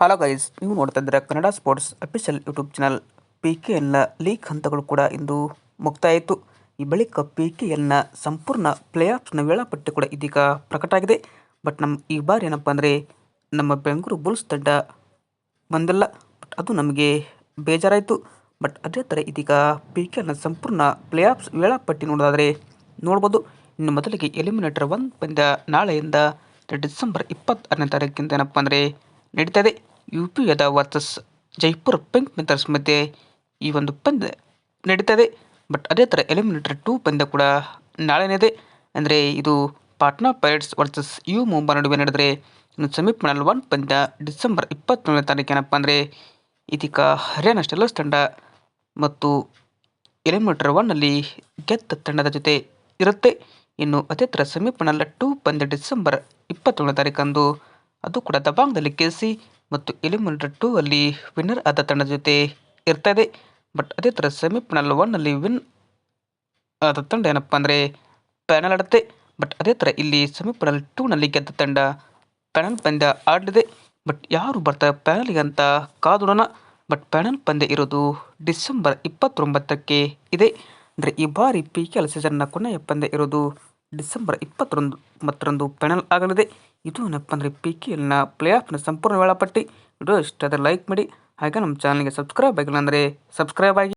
Hello guys ನೀವು ನೋಡ್ತಾ ಇದ್ದೀರಾ Kannada sports official YouTube channel P K ಎಲ್ನ league ಹಂತಗಳು ಕೂಡ ಇಂದು ಮುಕ್ತಾಯಿತು ಈ ಬಳಿಕ ಪಿ ಕೆ ಎಲ್ನ ಸಂಪೂರ್ಣ ಪ್ಲೇ ಆಫ್ಸ್ನ ವೇಳಾಪಟ್ಟಿ ಕೂಡ ಇದೀಗ ಪ್ರಕಟ ಆಗಿದೆ. ಬಟ್ ನಮ್ಮ ಈ ಬಾರಿ ಏನಪ್ಪ ಅಂದರೆ ನಮ್ಮ ಬೆಂಗಳೂರು ಬುಲ್ಸ್ ತಂಡ ಬಂದಿಲ್ಲ. ಬಟ್ ಅದು ನಮಗೆ ಬೇಜಾರಾಯಿತು. ಬಟ್ ಅದೇ ಥರ ಇದೀಗ ಪಿ ಕೆ ಎಲ್ನ ಸಂಪೂರ್ಣ ಪ್ಲೇ ಆಫ್ಸ್ ವೇಳಾಪಟ್ಟಿ ನೋಡೋದಾದರೆ ನೋಡ್ಬೋದು. ಇನ್ನು ಮೊದಲಿಗೆ ಎಲಿಮಿನೇಟರ್ ಒಂದು ಪಂದ್ಯ ನಾಳೆಯಿಂದ ಡಿಸೆಂಬರ್ ಇಪ್ಪತ್ತಾರನೇ ತಾರೀಕಿಂದ ಏನಪ್ಪ ಅಂದರೆ ನಡೀತಾ ಇದೆ ಯು ಪಿ ಯದ ವರ್ಸಸ್ ಜೈಪುರ್ ಪಿಂಕ್ ಮಿಂತರ್ಸ್ ಮಧ್ಯೆ ಈ ಒಂದು ಪಂದ್ಯ ನಡೀತದೆ. ಬಟ್ ಅದೇ ಥರ ಎಲಿಮಿನೇಟರ್ ಟೂ ಪಂದ್ಯ ಕೂಡ ನಾಳೆನೇ ಇದೆ ಅಂದರೆ ಇದು Patna pirates versus U Mumbai ನಡುವೆ ನಡೆದರೆ ಇನ್ನು ಸೆಮಿಫೈನಲ್ ಒನ್ ಪಂದ್ಯ ಡಿಸೆಂಬರ್ ಇಪ್ಪತ್ತೊಂದನೇ ತಾರೀಕು ಏನಪ್ಪ ಅಂದರೆ ಇದೀಗ ಹರಿಯಾಣ ಸ್ಟೆಲ್ಲರ್ಸ್ ತಂಡ ಮತ್ತು ಎಲಿಮಿನೇಟರ್ ಒನ್ನಲ್ಲಿ ಗೆದ್ದ ತಂಡದ ಜೊತೆ ಇರುತ್ತೆ. ಇನ್ನು ಅದೇ ಥರ ಸೆಮಿಫೈನಲ್ ಟೂ ಪಂದ್ಯ ಡಿಸೆಂಬರ್ ಇಪ್ಪತ್ತೇಳನೇ ತಾರೀಕಂದು ಅದು ಕೂಡ ದಬಾಂಗ್ದಲ್ಲಿ ಸಿ ಮತ್ತು ಎಲಿಮಿನೇಟರ್ ಟೂ ಅಲ್ಲಿ ವಿನ್ನರ್ ಆದ ತಂಡದ ಜೊತೆ ಇರ್ತಾ ಇದೆ ಬಟ್ ಅದೇ ಥರ ಸೆಮಿಫೈನಲ್ ಒನ್ನಲ್ಲಿ ವಿನ್ ಆದ ತಂಡ ಏನಪ್ಪ ಅಂದರೆ ಪ್ಯಾನಲ್ ಆಡುತ್ತೆ. ಬಟ್ ಅದೇ ಥರ ಇಲ್ಲಿ ಸೆಮಿಫೈನಲ್ ಟೂನಲ್ಲಿ ಗೆದ್ದ ತಂಡ ಪ್ಯಾನಲ್ ಪಂದ್ಯ ಆಡಲಿದೆ. ಬಟ್ ಯಾರು ಬರ್ತಾರೆ ಪ್ಯಾನಲ್ಗೆ ಅಂತ ಕಾದೋಣ ಬಟ್ ಪ್ಯಾನಲ್ ಪಂದ್ಯ ಇರೋದು ಡಿಸೆಂಬರ್ ಇಪ್ಪತ್ತೊಂಬತ್ತಕ್ಕೆ ಇದೆ. ಅಂದರೆ ಈ ಬಾರಿ ಪಿ ಕೆ ಎಲ್ ಸೀಸನ್ನ ಕೊನೆಯ ಪಂದ್ಯ ಇರೋದು ಡಿಸೆಂಬರ್ ಇಪ್ಪತ್ತೊಂದು ಮತ್ತೊಂದು ಪ್ಯಾನಲ್ ಆಗಲಿದೆ. ಇದು ಏನಪ್ಪ ಅಂದರೆ ಪಿ ಕೆ ಎಲ್ನ ಪ್ಲೇ ಆಫ್ನ ಸಂಪೂರ್ಣ ವೇಳಾಪಟ್ಟಿ. ವಿಡಿಯೋ ಇಷ್ಟ ಆದರೆ ಲೈಕ್ ಮಾಡಿ, ಹಾಗೆ ನಮ್ಮ ಚಾನಲ್ಗೆ ಸಬ್ಸ್ಕ್ರೈಬ್ ಆಗಿಲ್ಲ ಅಂದರೆ ಸಬ್ಸ್ಕ್ರೈಬ್ ಆಗಿ